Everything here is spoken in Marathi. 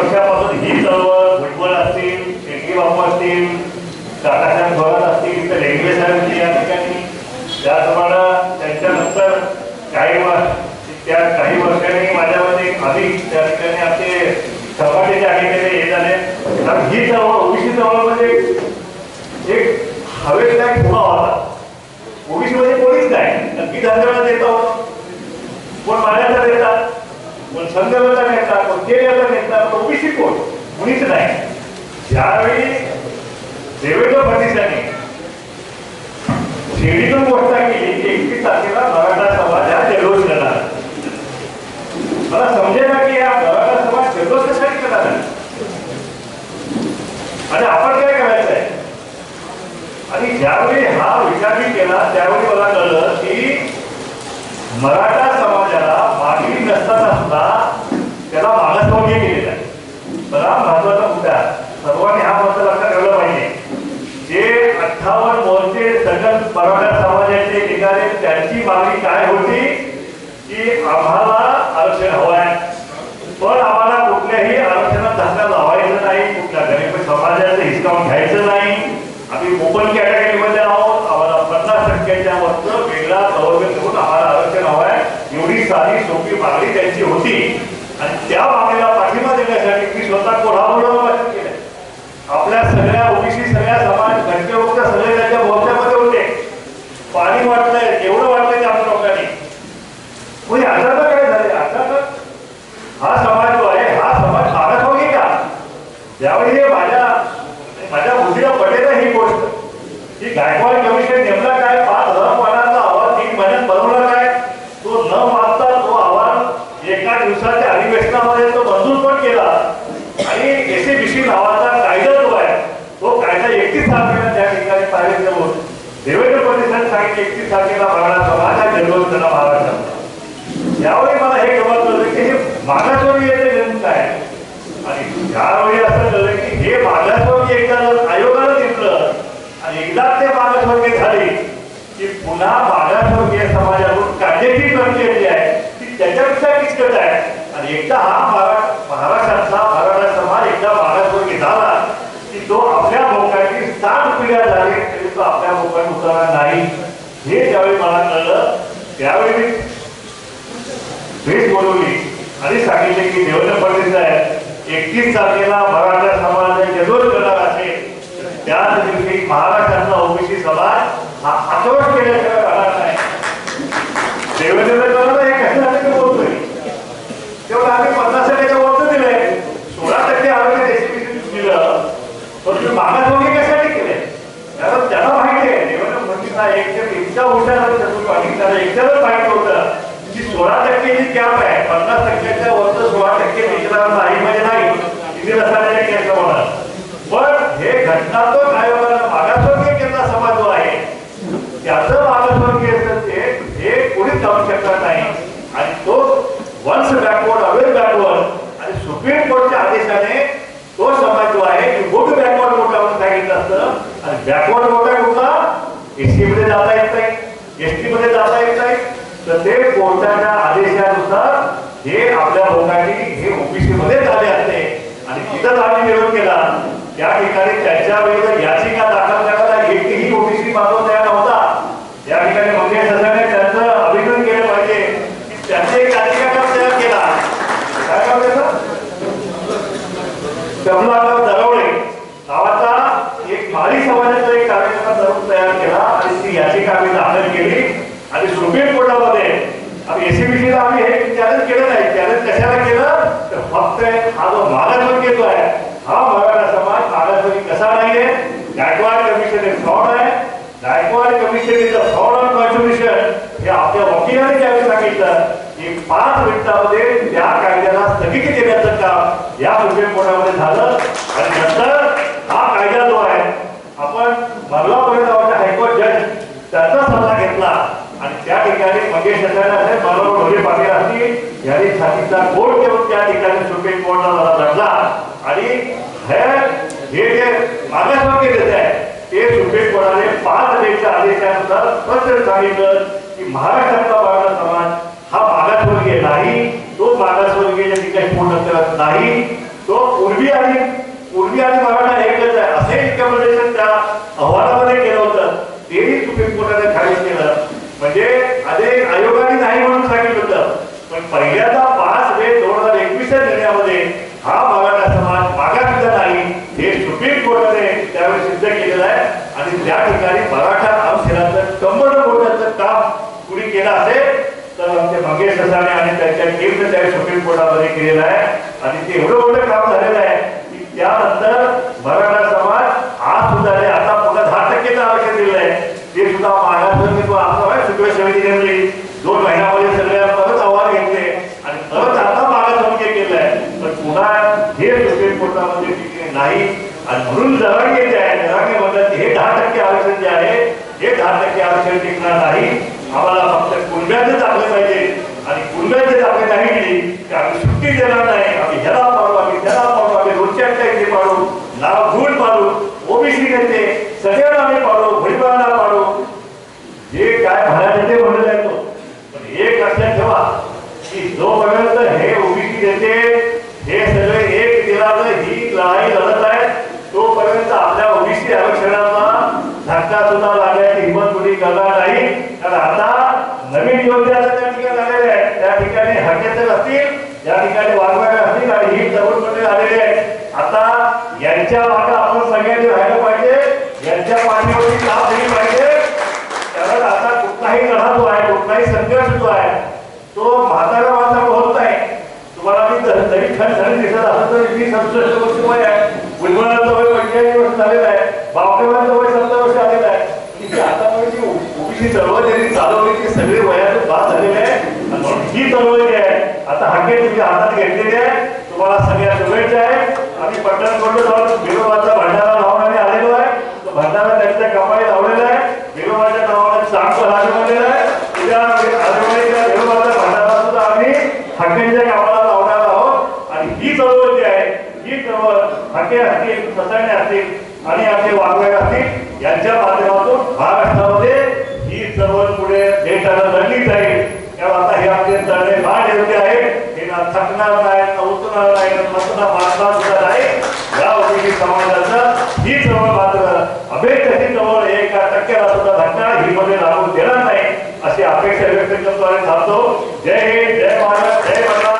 वर्षापासून ही चळवळ भुजबळ असतील शेट्टी बापू असतील काकासाहेब भरत असतील तर रेल्वे साहेब या ठिकाणी. त्याचप्रमाणे त्यांच्यानंतर काही वर्ष त्या काही वर्षांनी माझ्यामध्ये अधिक त्या ठिकाणी आपले सपाटे जे आहे ठिकाणी हे झाले. तर ही चळवळ ओबीसी चळवळ म्हणजे एक हवेतला एक पुरा होता ओबीसी मध्ये कोणीच नाही. नक्की धंद्याला देतो. कोण मान्यता देतात कोण संघाला नाही कोण नेता ओबीसी कोण? कुणीच नाही. ज्यावेळी देवेंद्र फडणवीसांनी शिर्डीतून घोषणा केली की एकवीस तारखेला मराठा समाज हा जल्लोष करणार मला समजेना की या मराठा समाज जल्लोष कशासाठी करणार आणि आपण काय करायचं आहे आणि ज्यावेळी हा विचार मी केला त्यावेळी मला कळलं की मराठा समाजाला मागणी नसताना सुद्धा त्याला मागासवर्गीय केलेला आहे तर हा महत्त्वाचा मुद्दा आहे. सर्वांनी हा मुद्दा लक्षात ठेवला पाहिजे जे अठ्ठावन्न मोर्चे सगळं मराठा समाजाचे निघाले त्यांची मागणी काय होती? की आम्हाला आरक्षण हवं आहे पण आम्हाला कुठल्याही आरक्षणात धक्का लावायचा नाही कुठल्या गरीब समाजाचं हिसकावून घ्यायचं नाही. आम्ही ओपन कॅटेगरीमध्ये आहोत. आम्हाला पन्नास टक्क्याच्या वरचं वेगळा गव्हर्नमेंट करून आम्हाला आरक्षण हवं आहे एवढी साधी सोपी मागणी त्यांची होती. आणि त्या मागणीला पाठिंबा देण्यासाठी मी स्वतः कोल्हापूरला आपल्या सगळ्या ओबीसी सगळ्या समाज घरचे सगळे त्यांच्या मोर्चामध्ये पाणी वाटलंय एवढं वाटलंय की आपल्या लोकांनी कोणी अचानक काय झाले अचानक हा समाज जो आहे हा समाज मागत होगी का ज्यावेळी हे माझ्या माझ्या बुद्धीला पटेल ना ही गोष्ट की गायकवाड कमिशन नेमला काय पाच हजार पानाचा अहवाल तीन महिन्यात बनवला काय तो न वाचता तो अहवाल एका दिवसाच्या अधिवेशनामध्ये तो मंजूर पण केला आणि एसीबीसी नावाचा कायदा जो आहे तो कायदा एकतीस तारखेला त्या ठिकाणी पारित करून देवेंद्र तारीख एकतीस तारखेला मराठा समाज हा जन्मदिन महाराष्ट्रात. यावेळी मला हे गमत होतं की हे मागासवर्गीय नेमकं आहे आणि ज्यावेळी असं झालं की हे मागासवर्गीय एकदा जर आयोगानं घेतलं आणि एकदा ते मागासवर्गीय झाले की पुन्हा मागासवर्गीय समाजाकडून काढण्याची प्रक्रिया जी आहे ती त्याच्यापेक्षा किचकट आहे. आणि एकदा हा महारा- महाराष्ट्रातला मराठा समाज एकदा मागासवर्गीय झाला की तो आपल्या भोकाची सात पिढ्या झाली तरी तो आपल्या भोकात उतरणार नाही हे ज्यावेळी मला कळलं त्यावेळी मी बोलवली. आणि सांगितले की देवेंद्र फडणवीस साहेब एकतीस तारखेला मराठा समाज जल्लोष करणार असेल त्याच दिवशी महाराष्ट्रातला ओबीसी समाज हा आक्रोश केल्याशिवाय राहणार नाही. देवेंद्र फडणवीस हे कशासाठी बोलतोय तेवढं आम्ही पन्नास टक्क्याच्या वरचं दिलंय सोळा टक्के आरोग्य देशविषयी दिलं पण तुम्ही मागासवर्गीय कशासाठी केले कारण त्यांना माहिती आहे देवेंद्र फडणवीस एकदम इतका हुशार आहे चतुर्थ आणि त्याला एकदाच माहिती होतं की सोळा टक्के जी कॅप आहे पन्नास टक्क्याच्या वरचं सोळा टक्के मिश्रा नाही म्हणजे नाही. तिथे रसायने कॅप होणार पण हे घटनात्मक आयोगाला मागासवर्गीय केंद्र समाज जो आहे त्याचं मागासवर्गीय ते हे कोणीच जाऊ शकणार नाही. आणि तो वन्स बॅकवर्ड अवेल बॅकवर्ड आणि सुप्रीम कोर्टच्या आदेशाने तो समाज जो आहे गुड बॅकवर्ड मोठा म्हणून सांगितलं असतं. आणि बॅकवर्ड मोठा एसटी मध्ये जाता येत नाही. एसटी मध्ये जाता येत नाही. तर ते कोर्टाच्या आदेशानुसार हे आपल्या लोकांनी हे ओबीसी मध्ये झाले असते. आणि तिथंच आम्ही विरोध केला त्या ठिकाणी त्यांच्या विरुद्ध याचिका दाखल करायला एकही ओबीसी मागून तयार नव्हता. या ठिकाणी मंगेश ससाने त्यांचं अभिनंदन केलं पाहिजे. की एक याचिका का तयार केला. काय काम त्याचं? कमलाकर दरवळे नावाचा एक माळी समाजाचा एक कार्यक्रम तरुण तयार केला आणि ती याचिका आम्ही दाखल केली. आणि सुप्रीम कोर्टामध्ये आम्ही एसीबीसीला आम्ही हे चॅलेंज केलं नाही. चॅलेंज कशाला केलं? तर फक्त हा जो मागासवर्गीय जो आहे हा मराठा समाज मागासवर्गीय कसा नाहीये? गायकवाड कमिशन हे फ्रॉड आहे. Gaikwad commission is a fraud on constitution हे आपल्या वकिलाने ज्यावेळी सांगितलं. की पाच मिनिटामध्ये त्या कायद्याला स्थगिती देण्याचं काम या सुप्रीम कोर्टामध्ये झालं. आणि नंतर योगेश साहेब मानव नाही तो मागासवर्गीय ठिकाणी पूर्ण करत नाही तो पूर्वी आणि पूर्वी आणि मराठा एकच आहे. असं इतकं त्या अहवालामध्ये केलं होतं. तेही सुप्रीम कोर्टाने खारिज केलं. म्हणजे पहिल्यांदा पाच मे दोन हजार एकवीसच्या निर्णयामध्ये हा मराठा समाज मागासलेला नाही हे सुप्रीम कोर्टाने त्यावेळी सिद्ध केलेलं आहे. आणि त्या ठिकाणी मराठा आमसेनाचं कंबर मोर्चाचं काम कुणी केलं असेल तर आमचे मंगेश ससाणे आणि त्यांच्या टीमनं त्या सुप्रीम कोर्टामध्ये केलेलं आहे. आणि ते एवढं मोठं काम झालेलं आहे की त्यानंतर मराठा समाज आज सुद्धा आता पुन्हा दहा टक्केचं आरक्षण दिलेलं आहे. ते सुद्धा मागास समिती समितीने सुप्रीम कोर्टामध्ये नाही आणि म्हणून जरांगे जे आहे जरांगे म्हणतात हे दहा टक्के आरक्षण जे आहे हे दहा टक्के आरक्षण टिकणार नाही. आम्हाला फक्त कुणब्याचेच आपले पाहिजे. आणि कुणब्याचेच आपले नाही गेली की आम्ही सुट्टी देणार नाही. आम्ही ह्याला पाडू आम्ही त्याला पाडू आम्ही रोजच्या इथे पाडू नाव धूळ पाडू ओबीसी नेते सगळ्यांना आम्ही पाडू भुईबांना पाडू जे काय म्हणायचं ते म्हणत आहे तो पण एक लक्षात ठेवा की जोपर्यंत हे ओबीसी नेते हे सगळे एक दिलाचं ही लढाई लढत आहे. तोपर्यंत आपल्या ओबीसी आरक्षणाला धक्का सुद्धा लागण्याची हिंमत कुणी करणार नाही. कारण आता नवीन योजना त्या ठिकाणी आलेल्या आहेत. त्या ठिकाणी हकेतर असतील या ठिकाणी वाघवाडे असतील आणि ही तरुण तरुणपणे आलेले आहेत. आता यांच्या मागे आपण सगळ्यांनी राहिलं पाहिजे. यांच्या पाठीवरती काम दिली पाहिजे कारण आता कुठलाही लढा जो आहे कुठलाही संघर्ष जो आहे तो म्हातारा माणसाला होत नाही तुम्हाला छान जर- दिसत असं तर मी सदुसष्ट वर्ष वय आहे. उन्मळाचं वय पंचेचाळीस वर्ष झालेलं आहे. बावटेवाचं वय सत्तर वर्ष आलेलं आहे. की आतापर्यंत जी ओबीसी चळवळ त्यांनी चालवली ती सगळी वयात बाद झालेली आहे. म्हणून ही चळवळी आहे आता हाके तुमच्या हातात घेतलेली आहे. तुम्हाला सगळ्या शुभेच्छा आहे आम्ही पटणकोंड ही चळवळ जी आहे ही चळवळ हाके असतील ससाणे असतील आणि आपले वाघवेळ असतील यांच्या माध्यमातून महाराष्ट्रामध्ये ही चळवळ पुढे देशाला लढली जाईल तेव्हा आता हे आपले तळणे भाग योग्य आहेत. हे ना थकणार नाही ना उतरणार नाही ना मसना मारणार सुद्धा नाही या ओबीसी समाजाचं ही चळवळ मात्र अभेद ही चळवळ एका टक्क्याला सुद्धा धक्का ही मध्ये लागू देणार नाही अशी अपेक्षा व्यक्त करतो आणि थांबतो जय हिंद जय महाराष्ट्र.